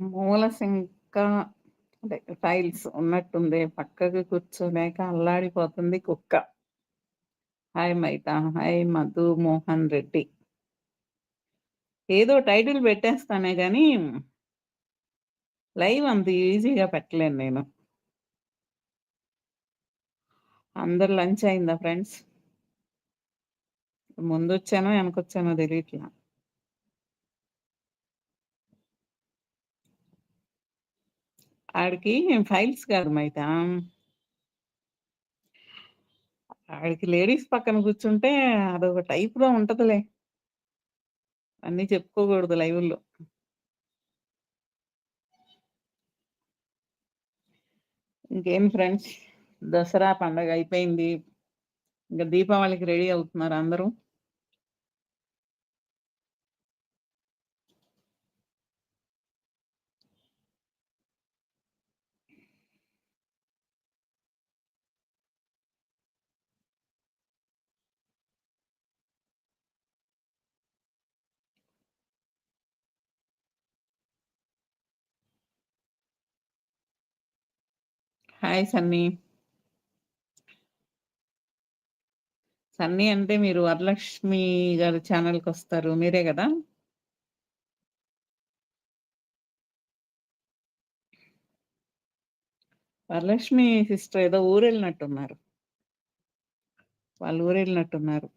మూలశంక అంటే టైల్స్ ఉన్నట్టుంది. పక్కకి కూర్చోలేక అల్లాడిపోతుంది కుక్క. హాయ్ మైత. హాయ్ మధు మోహన్ రెడ్డి. ఏదో టైటిల్ పెట్టేస్తానే కానీ లైవ్ అంత ఈజీగా పెట్టలేను నేను. అందరు లంచ్ అయిందా ఫ్రెండ్స్? ముందు వచ్చానో వెనకొచ్చానో తెలియట్లా ఆడికి ఫైల్స్ కాదు మైత. ఆడికి లేడీస్ పక్కన కూర్చుంటే అదొక టైప్‌లో ఉంటదిలే. అన్నీ చెప్పుకోకూడదు లైవ్లో ఇంకేం ఫ్రెండ్స్ దసరా పండగ అయిపోయింది. ఇంకా దీపావళికి రెడీ అవుతున్నారు అందరూ? హాయ్ సన్నీ. సన్నీ అంటే మీరు వరలక్ష్మి గారి వస్తారు మీరే కదా వరలక్ష్మి సిస్టర్ ఏదో ఊరెళ్ళినట్టున్నారు. వాళ్ళు ఊరెళ్ళినట్టున్నారు.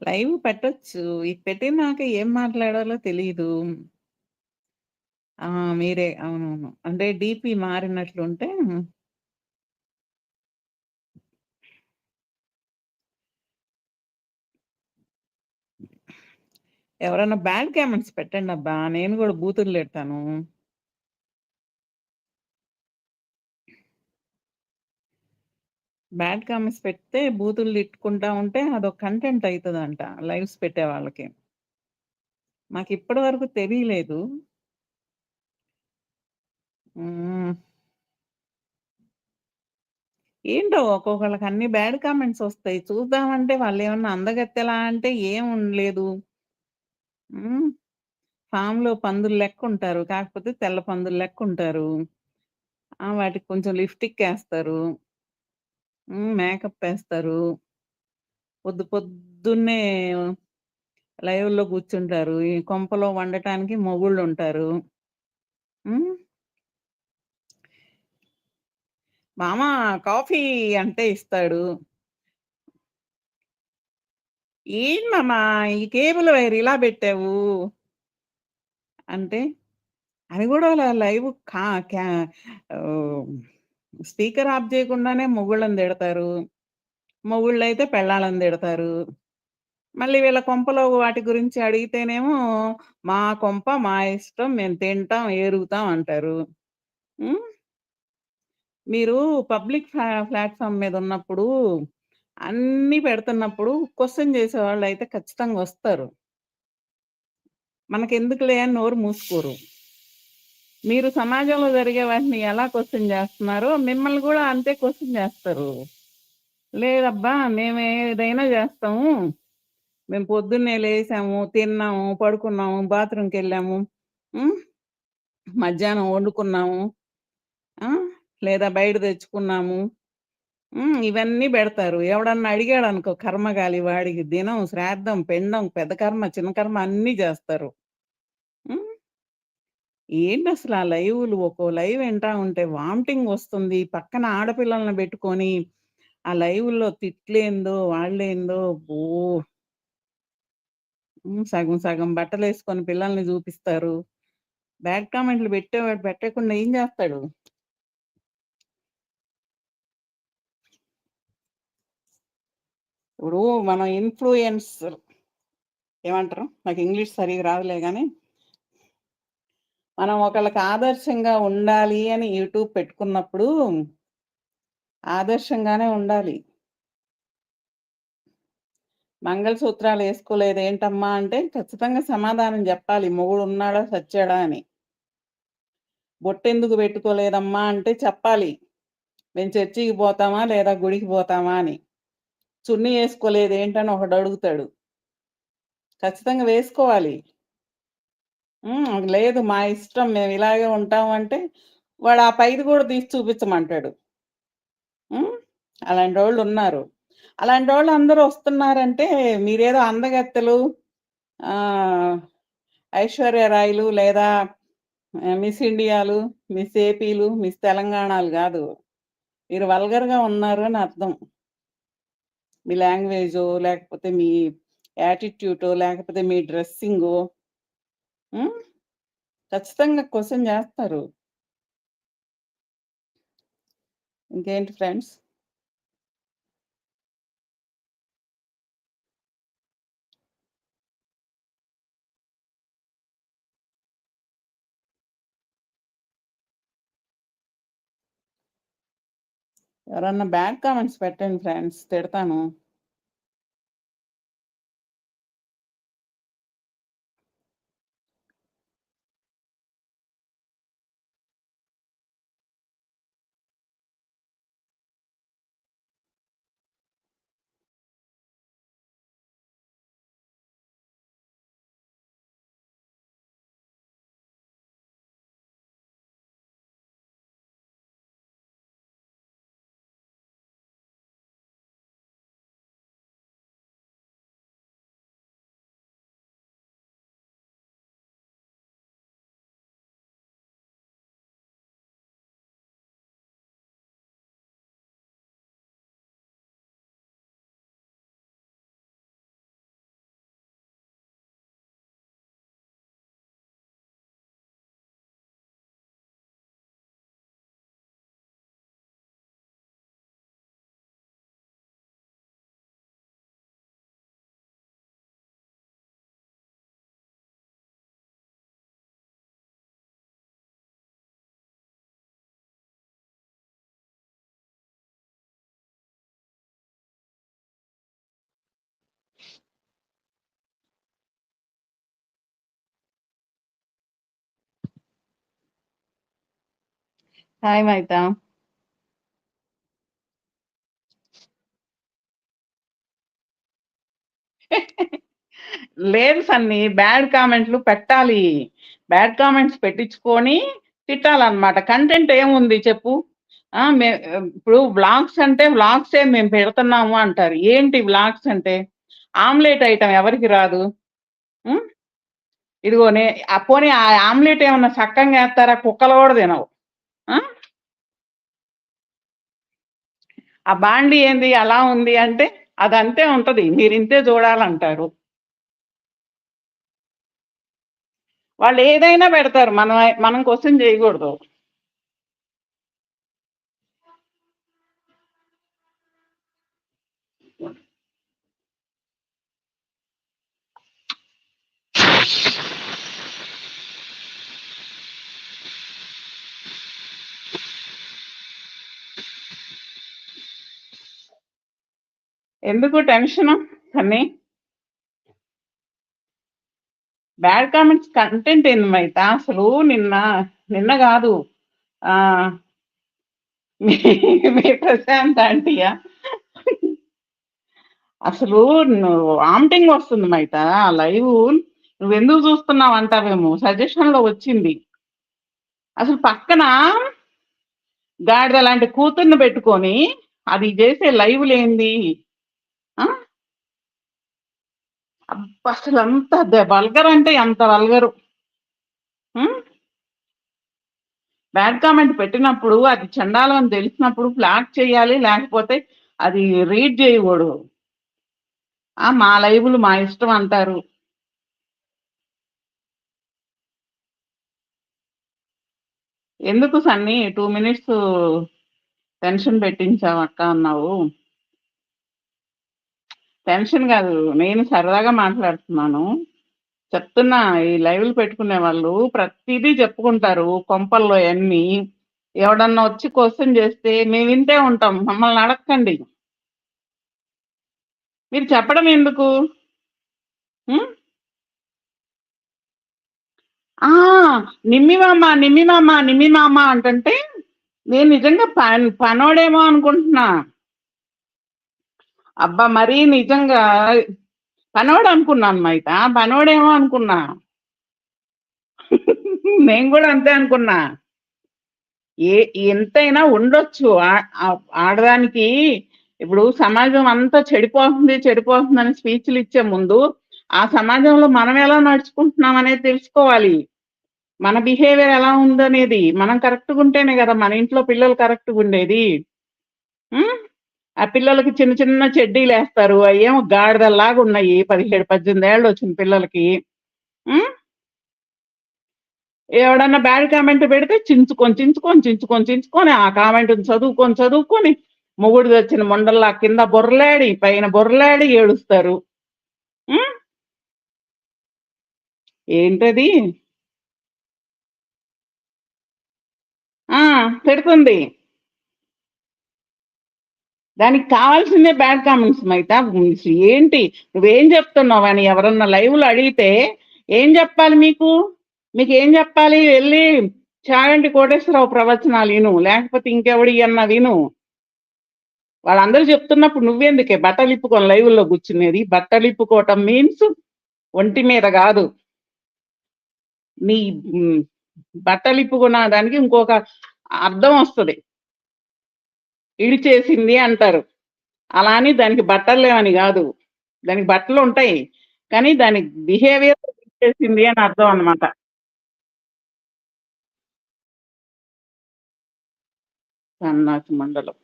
లైవ్ పెట్టొచ్చు. ఇది పెట్టినాక ఏం మాట్లాడాలో తెలియదు ఆ! మీరే. అవునవును. అంటే డిపి మారినట్లుంటే ఎవరైనా బ్యాడ్ కామెంట్స్ పెట్టండబ్బా! నేను కూడా బూతులు పెడతాను బ్యాడ్ కామెంట్స్ పెడితే బూతులు తిట్టుకుంటా ఉంటే అదొక కంటెంట్ అవుతుందంట లైవ్స్ పెట్టే వాళ్ళకి. మాకు ఇప్పటి వరకు తెలియలేదు ఏంటో ఒక్కొక్కళ్ళకి అన్ని బ్యాడ్ కామెంట్స్ వస్తాయి చూద్దామంటే వాళ్ళు ఏమన్నా అందగత్తెలా అంటే ఏం లేదు. ఫామ్‌లో పందులు లెక్క ఉంటారు కాకపోతే తెల్ల పందులు లెక్కుంటారు. ఉంటారు వాటికి కొంచెం లిప్‌స్టిక్ వేస్తారు మేకప్ వేస్తారు. పొద్దు పొద్దున్నే లైవ్‌లో కూర్చుంటారు. ఈ కొంపలో వండటానికి మొగుళ్ళు ఉంటారు. మామ కాఫీ అంటే ఇస్తాడు. ఏం మామ ఈ కేబుల్ వైర్ ఇలా పెట్టావు? అంటే, అది కూడా లైవ్ కా క్యా స్పీకర్ ఆఫ్ చేయకుండానే మొగుళ్ళని తిడతారు. అయితే పెళ్ళాలని తిడతారు. మళ్ళీ వీళ్ళ కొంపలో వాటి గురించి అడిగితేనేమో, మా కొంప, మా ఇష్టం, మేము తింటాం, ఏరుగుతాం అంటారు. మీరు పబ్లిక్ ప్లాట్ఫామ్ మీద ఉన్నప్పుడు, అన్నీ పెడుతున్నప్పుడు క్వశ్చన్ చేసే వాళ్ళు అయితే ఖచ్చితంగా వస్తారు. మనకెందుకులే అని నోరు మూసుకోరు. మీరు సమాజంలో జరిగే వాటిని ఎలా క్వశ్చన్ చేస్తున్నారో మిమ్మల్ని కూడా అంతే క్వశ్చన్ చేస్తారు లేదబ్బా! మేము ఏదైనా చేస్తాము మేము పొద్దున్నే లేసాము, తిన్నాము, పడుకున్నాము, బాత్రూమ్కి వెళ్ళాము మధ్యాహ్నం వండుకున్నాము. లేదా బయట తెచ్చుకున్నాము. ఇవన్నీ పెడతారు ఎవడన్నా అడిగాడు అనుకో కర్మగాలి వాడికి దినం, శ్రాద్ధం, పెండం పెద్ద కర్మ, చిన్న కర్మ అన్నీ చేస్తారు ఏంటి అసలు ఆ లైవ్‌లు ఒక్కో లైవ్ వింటా ఉంటే వామిటింగ్ వస్తుంది. పక్కన ఆడపిల్లల్ని పెట్టుకొని ఆ లైవ్లో తిట్లేందో, వాళ్ళేందో అబ్బో! సగం సగం బట్టలు వేసుకొని పిల్లల్ని చూపిస్తారు బ్యాడ్ కామెంట్‌లు పెట్టేవాడు పెట్టకుండా ఏం చేస్తాడు ఇప్పుడు మనం ఇన్‌ఫ్లూయెన్సర్ ఏమంటారు? నాకు ఇంగ్లీష్ సరిగ్గా రాదులే కానీ మనం ఒకళ్ళకి ఆదర్శంగా ఉండాలి అని యూట్యూబ్ పెట్టుకున్నప్పుడు ఆదర్శంగానే ఉండాలి. మంగళసూత్రాలు వేసుకోలేదు ఏంటమ్మా అంటే, ఖచ్చితంగా సమాధానం చెప్పాలి. మొగుడు ఉన్నాడా? సచ్చాడా? అని. బొట్టెందుకు పెట్టుకోలేదమ్మా? అంటే చెప్పాలి. మేము చర్చికి పోతామా? లేదా గుడికి పోతామా? అని. చున్నీ వేసుకోలేదు ఏంటని ఒకడు అడుగుతాడు. ఖచ్చితంగా వేసుకోవాలి. ఉమ్, లేదు మా ఇష్టం మేము ఇలాగే ఉంటాం అంటే వాడు ఆ పైది కూడా తీసి చూపించమంటాడు. అలాంటి వాళ్ళు ఉన్నారు. అలాంటి వాళ్ళు అందరూ వస్తున్నారంటే మీరేదో అందగత్తెలు ఐశ్వర్య రాయలు లేదా మిస్ ఇండియాలు మిస్ ఏపీలు మిస్ తెలంగాణలు కాదు. మీరు వల్గర్గా ఉన్నారు అని అర్థం. మీ లాంగ్వేజో లేకపోతే మీ యాటిట్యూడో లేకపోతే మీ డ్రెస్సింగో ఖచ్చితంగా క్వశ్చన్ చేస్తారు. ఇంకేంటి ఫ్రెండ్స్? ఎవరన్నా బ్యాడ్ కామెంట్స్ పెట్టండి ఫ్రెండ్స్. తిడతాను. హాయ్ మైత లేదు సన్ని బ్యాడ్ కామెంట్లు పెట్టాలి. బ్యాడ్ కామెంట్స్ పెట్టించుకొని తిట్టాలన్నమాట. కంటెంట్ ఏముంది చెప్పు? మే ఇప్పుడు బ్లాగ్స్ అంటే బ్లాగ్సే మేము పెడుతున్నాము అంటారు. ఏంటి బ్లాగ్స్ అంటే? ఆమ్లెట్ ఐటమ్ ఎవరికి రాదు? ఇదిగోనే పోనీ ఆ ఆమ్లెట్ ఏమన్నా చక్కగా వేస్తారా? కుక్కలు కూడా తినవు. ఆ? బాండి ఏంది? అలా ఉంది అంటే అది అంతే ఉంటది. మీరు ఇంతే చూడాలంటారు. వాళ్ళు ఏదైనా పెడతారు. మనం మనం క్వశ్చన్ చేయకూడదు. ఎందుకు టెన్షన్? కానీ బ్యాడ్ కామెంట్స్ కంటెంట్ ఏంది మైత? అసలు నిన్న నిన్న కాదు. ఆ మీ ప్రశాంత్ ఆంటీయా? అసలు నువ్వు వస్తుంది మైత లైవ్. నువ్వు ఎందుకు చూస్తున్నావు అంటావేమో? సజెషన్లో వచ్చింది. అసలు పక్కన గాడిద లాంటి కూతుర్ని పెట్టుకొని అది చేసే లైవ్ లేంది అసలు అంత వల్గర్ అంటే ఎంత వల్గరు. బ్యాడ్ కామెంట్ పెట్టినప్పుడు అది చండాలం అని తెలిసినప్పుడు ఫ్లాగ్ చేయాలి లేకపోతే అది రీడ్ చేయకూడదు. ఆ మా లైవ్లు మా ఇష్టం అంటారు. ఎందుకు సన్నీ టూ మినిట్స్ టెన్షన్ పెట్టించావు అక్క అన్నావు? టెన్షన్ కాదు. నేను సరదాగా మాట్లాడుతున్నాను. చెప్తున్నా ఈ లైవ్లు పెట్టుకునే వాళ్ళు ప్రతిదీ చెప్పుకుంటారు కొంపల్లో అన్ని ఎవడన్నా వచ్చి క్వశ్చన్ చేస్తే మేము వింటే ఉంటాం. మమ్మల్ని అడగండి మీరు చెప్పడం ఎందుకు? ఆ నిమ్మి మామ నిమ్మి మామ నిమ్మి మామ అంటుంటే నేను నిజంగా పన్ పనోడేమో అనుకుంటున్నా. అబ్బా మరీ నిజంగా పనోడు అనుకున్నాను మైత. పనోడేమో అనుకున్నా. నేను కూడా అంతే అనుకున్నా. ఏ ఎంతైనా ఉండొచ్చు. ఆ- ఆడదానికి ఇప్పుడు సమాజం అంతా చెడిపోతుంది చెడిపోతుంది అని స్పీచ్లు ఇచ్చే ముందు ఆ సమాజంలో మనం ఎలా నడుచుకుంటున్నాం అనేది తెలుసుకోవాలి. మన బిహేవియర్ ఎలా ఉందనేది. మనం కరెక్ట్గా ఉంటేనే కదా మన ఇంట్లో పిల్లలు కరెక్ట్గా ఉండేది. ఆ పిల్లలకి చిన్న చిన్న చెడ్డీలు వేస్తారు. అయ్యేమో గాడిదల్లాగా ఉన్నాయి. పదిహేడు పద్దెనిమిది ఏళ్ళు వచ్చిన పిల్లలకి. ఎవడన్నా బ్యాడ్ కామెంట్ పెడితే చించుకొని చించుకొని చించుకొని చించుకొని ఆ కామెంట్ చదువుకొని చదువుకొని మొగుడు వచ్చిన మొండల్లా కింద బొర్రలాడి పైన బొర్రలాడి ఏడుస్తారు. ఏంటది? ఆ పెడుతుంది. దానికి కావాల్సిందే బ్యాడ్ కామెంట్స్ మైతా. ఏంటి? నువ్వేం చెప్తున్నావు అని ఎవరన్నా లైవ్లో అడిగితే ఏం చెప్పాలి మీకు? మీకు ఏం చెప్పాలి? వెళ్ళి చాగంటి కోటేశ్వరరావు ప్రవచనాలు విను. లేకపోతే ఇంకెవడి అన్న విను. వాళ్ళందరూ చెప్తున్నప్పుడు నువ్వెందుకే బట్టలు లైవ్లో లైవ్లో కూర్చునేది? బట్టలిప్పుకోవటం మీన్స్ ఒంటి మీద కాదు. నీ బట్టలిప్పుకున్న దానికి ఇంకొక అర్థం వస్తుంది. ఇడిచేసింది అంటారు. అలా అని దానికి బట్టలు లేవని కాదు. దానికి బట్టలు ఉంటాయి. కానీ దాని బిహేవియర్ ఇడిచేసింది అని అర్థం అన్నమాట. సన్నాసి మండలం.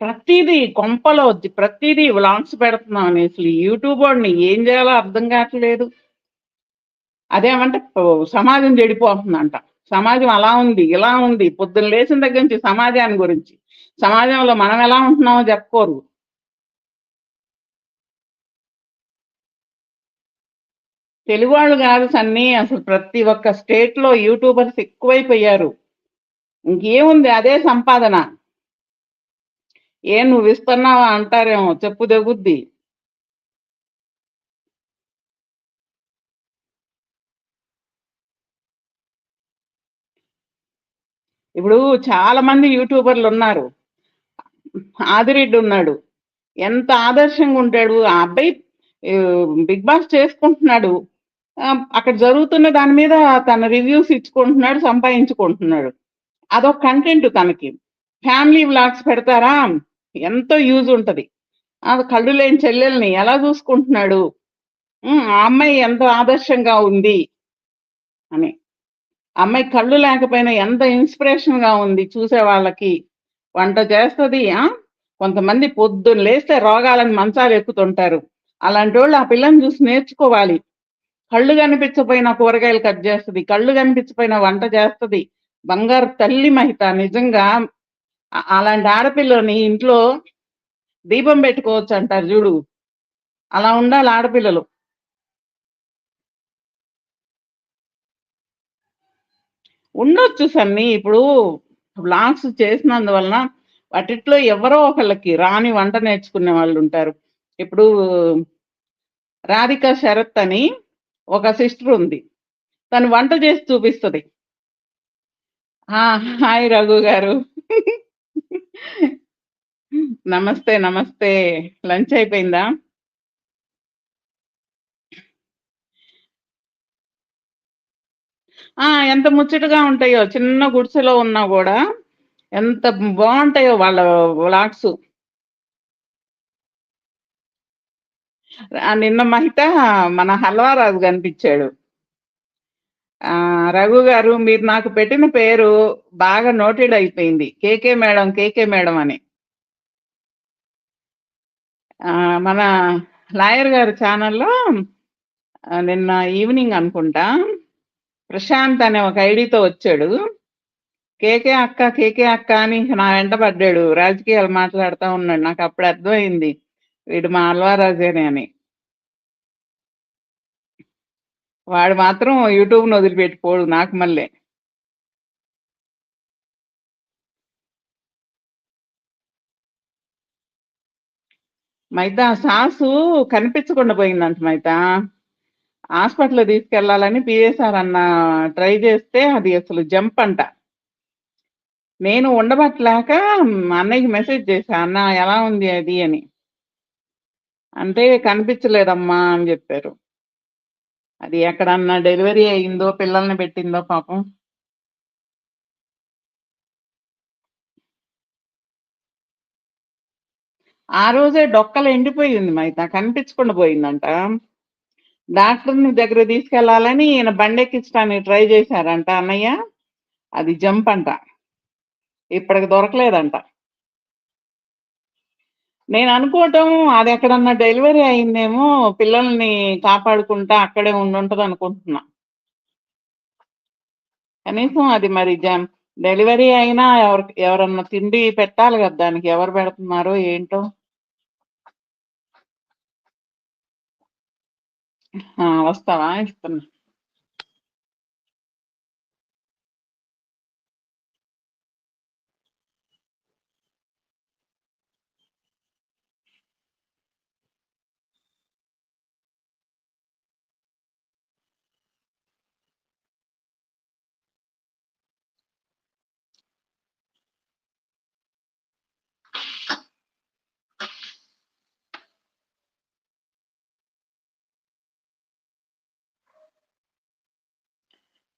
ప్రతిదీ కొంపలో వచ్చి ప్రతిదీ వ్లాగ్స్ పెడుతున్నాం అని అసలు యూట్యూబ్ వాడిని ఏం చేయాలో అర్థం కావట్లేదు. అదేమంటే సమాజం చెడిపోతుందంట. సమాజం అలా ఉంది ఇలా ఉంది. పొద్దున్న లేచిన దగ్గర నుంచి సమాజాన్ని గురించి. సమాజంలో మనం ఎలా ఉంటున్నామో చెప్పుకోరు. తెలుగు వాళ్ళు కాదు సన్నీ అసలు ప్రతి ఒక్క స్టేట్లో యూట్యూబర్స్ ఎక్కువైపోయారు. ఇంకేముంది అదే సంపాదన. ఏ నువ్వు ఇస్తున్నావా అంటారేమో చెప్పు దెగుద్ది ఇప్పుడు చాలా మంది యూట్యూబర్లు ఉన్నారు. ఆదిరెడ్డి ఉన్నాడు. ఎంత ఆదర్శంగా ఉంటాడు. ఆ అబ్బాయి బిగ్ బాస్ చేసుకుంటున్నాడు. అక్కడ జరుగుతున్న దాని మీద తన రివ్యూస్ ఇచ్చుకుంటున్నాడు సంపాదించుకుంటున్నాడు. అదొక కంటెంట్ తనకి. ఫ్యామిలీ వ్లాగ్స్ పెడతారా? ఎంతో యూజ్ ఉంటది. అది కళ్ళు లేని చెల్లెల్ని ఎలా చూసుకుంటున్నాడు? ఆ అమ్మాయి ఎంతో ఆదర్శంగా ఉంది అని. అమ్మాయి కళ్ళు లేకపోయినా ఎంత ఇన్స్పిరేషన్గా ఉంది చూసే వాళ్ళకి. వంట చేస్తుంది ఆ? కొంతమంది పొద్దున్న లేస్తే రోగాలని మంచాలు ఎక్కుతుంటారు. అలాంటి వాళ్ళు ఆ పిల్లని చూసి నేర్చుకోవాలి. కళ్ళు కనిపించపోయిన కూరగాయలు కట్ చేస్తుంది కళ్ళు కనిపించపోయిన వంట చేస్తుంది. బంగారు తల్లి మహిత నిజంగా అలాంటి ఆడపిల్లని ఇంట్లో దీపం పెట్టుకోవచ్చు అంటారు చూడు. అలా ఉండాలి ఆడపిల్లలు. ఉండొచ్చు సన్ని. ఇప్పుడు బ్లాగ్స్ చేసినందువలన వాటిట్లో ఎవరో ఒకళ్ళకి రాని వంట నేర్చుకునే వాళ్ళు ఉంటారు. ఇప్పుడు రాధిక శరత్ అని ఒక సిస్టర్ ఉంది. తను వంట చేసి చూపిస్తుంది. ఆ, హాయ్ రఘు గారు. నమస్తే నమస్తే. లంచ్ అయిపోయిందా? ఆ ఎంత ముచ్చటగా ఉంటాయో చిన్న గుడిసెలో ఉన్నా కూడా ఎంత బాగుంటాయో వాళ్ళ వ్లాగ్స్ నిన్న మహిత మన హల్వారాజు కనిపించాడు. ఆ రఘు గారు మీరు నాకు పెట్టిన పేరు బాగా నోటెడ్ అయిపోయింది. కేకే మేడం కేకే మేడం అని. మన లాయర్ గారు ఛానల్లో నిన్న ఈవినింగ్ అనుకుంటా ప్రశాంత్ అనే ఒక ఐడితో వచ్చాడు. కేకే అక్క కేకే అక్క అని నా వెంట పడ్డాడు. రాజకీయాలు మాట్లాడుతూ ఉన్నాడు. నాకు అప్పుడు అర్థమైంది. వీడు మా అల్వారాజేనే అని. వాడు మాత్రం యూట్యూబ్ను వదిలిపెట్టిపోడు నాకు మళ్ళీ. మైతా సాసు కనిపించకుండా పోయిందంట మైతా. హాస్పిటల్ తీసుకెళ్ళాలని పిఎస్ఆర్ అన్న ట్రై చేస్తే అది అసలు జంప్ అంట. నేను ఉండబట్టలేక అన్నయ్యకి మెసేజ్ చేశా అన్న ఎలా ఉంది అది? అని. అంటే కనిపించలేదమ్మా అని చెప్పారు. అది ఎక్కడన్నా డెలివరీ అయిందో పిల్లల్ని పెట్టిందో పాపం. ఆ రోజే డొక్కలు ఎండిపోయింది మైత. కనిపించకుండా పోయిందంట. డాక్టర్ని దగ్గర తీసుకెళ్ళాలని ఈయన బండెక్కించడానికి ట్రై చేశారంట అన్నయ్య. అది జంప్ అంట. ఇప్పటికి దొరకలేదంట. నేను అనుకోవటం అది ఎక్కడన్నా డెలివరీ అయిందేమో పిల్లల్ని కాపాడుకుంటా అక్కడే ఉండుంటది అనుకుంటున్నా. కనీసం అది మరి జం డెలివరీ అయినా ఎవరి ఎవరన్నా తిండి పెట్టాలి కదా దానికి ఎవరు పెడుతున్నారో ఏంటో. Ah, tá lá está, lá então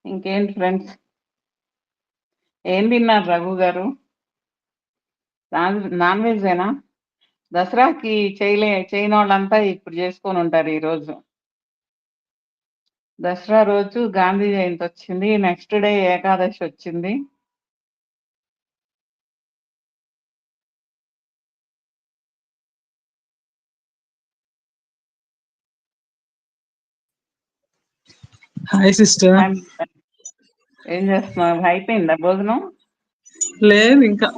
ఇంకేంటి ఫ్రెండ్స్ ఏం తిన్నారు రఘు గారు? నాన్ నాన్ వెజేనా దసరాకి చేయలే చేయని వాళ్ళంతా ఇప్పుడు చేసుకొని ఉంటారు ఈ రోజు దసరా రోజు గాంధీ జయంతి వచ్చింది నెక్స్ట్ డే ఏకాదశి వచ్చింది. హాయ్ సిస్టర్ ఏం చేస్తున్నారు అయిపోయిందా భోజనం? లేదు ఇంకా.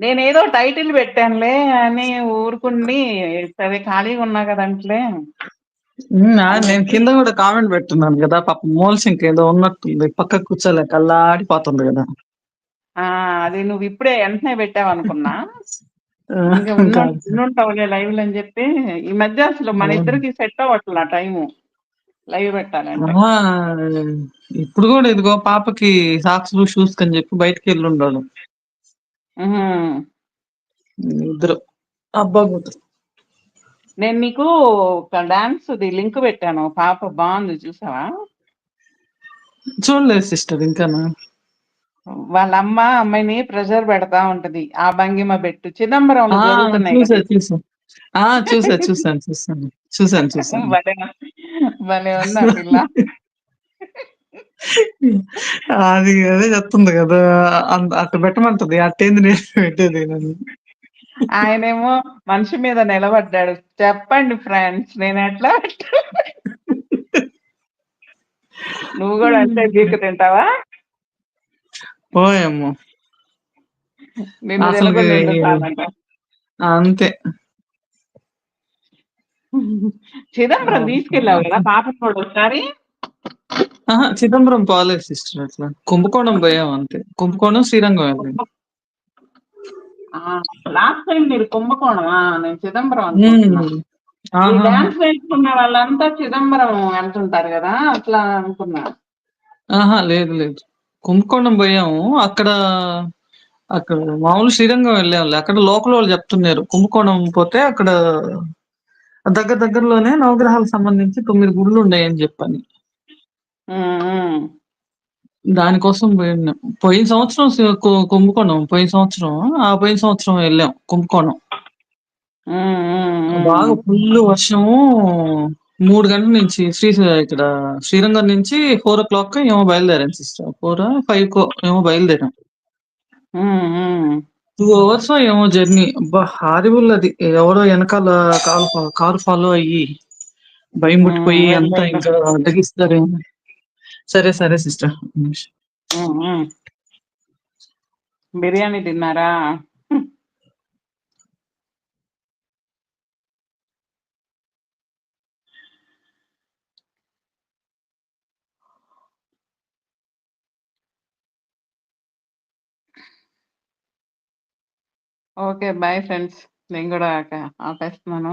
నేను ఏదో టైటిల్ పెట్టానులే అని ఊరుకుండి సరే ఖాళీగా ఉన్నా కదంట్లే నేను కింద కూడా కామెంట్ పెట్టున్నాను కదా. పాప మోల్స్ ఇంకేదో ఉన్నట్టుంది. పక్క కూర్చోలేక అల్లాడిపోతుంది కదా. ఆ అది నువ్వు ఇప్పుడే వెంటనే పెట్టావు అనుకున్నా. ఇంకా ఉన్న కాదు. ఉన్నుంటావులే లైవ్ అని చెప్పి. ఈ మధ్య అసలు మన. ఇద్దరికి సెట్ అవ్వట్లా టైము. లైవ్ పెట్టాలంటే. ఆ, ఇప్పుడు కూడా ఇదిగో పాపకి సాక్స్ షూస్ కని చెప్పి బయటకి వెళ్ళి ఉహు. ఇద్దరు అబ్బా నేను నీకు ఒక డాన్స్ ది లింక్ పెట్టాను. పాప బాగుంది చూసావా? చూడలేదు సిస్టర్ ఇంకానా వాళ్ళ అమ్మ అమ్మాయిని ప్రెషర్ పెడతా ఉంటది. ఆ భంగిమ పెట్టు. చిదంబరంలో ఆ చూసా చూసాను చూసాను చూసాను చూసాను భలే భలే ఉంది ఆ పిల్ల. అది అదే చెప్తుంది కదా అట్ట పెట్టమంటది అట్టేంది నేను పెట్టేది నన్ను. ఆయనేమో మనిషి మీద నిలబడ్డాడు. చెప్పండి ఫ్రెండ్స్ నేను ఎట్లా నువ్వు కూడా అంతే గీక తింటావా? పోయేమో నిన్ను అసలు తినకుండా చాలంట అంతే. చిదంబరం తీసుకెళ్ళావు కదా పాపను కూడా ఒకసారి. చిదంబరం పోలేదు సిస్టర్ అట్లా. కుంభకోణం పోయాం అంతే. కుంభకోణం శ్రీరంగం లాస్ట్ టైం మీరు కుంభకోణమా? నేను చిదంబరం. డాన్స్ నేర్చుకున్న వాళ్ళంతా చిదంబరం వెళ్తుంటారు కదా అట్లా అనుకున్నా. ఆహా లేదు లేదు. కుంభకోణం పోయాము. అక్కడ అక్కడ మామూలు శ్రీరంగం వెళ్ళాము అక్కడ లోకల్ వాళ్ళు చెప్తున్నారు. కుంభకోణం పోతే అక్కడ దగ్గర దగ్గరలోనే నవగ్రహాలకు సంబంధించి తొమ్మిది గుళ్ళు ఉన్నాయని చెప్పని. దానికోసం పోయిన పోయిన సంవత్సరం కుంభకోణం పోయిన సంవత్సరం ఆ పోయిన సంవత్సరం వెళ్ళాం కుంభకోణం. బాగా ఫుల్ వర్షము మూడు గంటల నుంచి శ్రీ ఇక్కడ శ్రీరంగం నుంచి ఫోర్ ఓ క్లాక్ ఏమో బయలుదేరాం సిస్టర్. ఫోర్ ఫైవ్ కో ఏమో బయలుదేరాం. టూ అవర్స్ ఏమో జర్నీ. బా హారిబుల్ అది. ఎవరో వెనకాల కారు కారు ఫాలో అయ్యి భయం పుట్టిపోయి అంతా ఇంకా అడ్డగిస్తారేమో సరే సరే సిస్టర్. బిర్యానీ తిన్నారా? Okay bye friends. నేను కూడా ఆపేస్తున్నాను.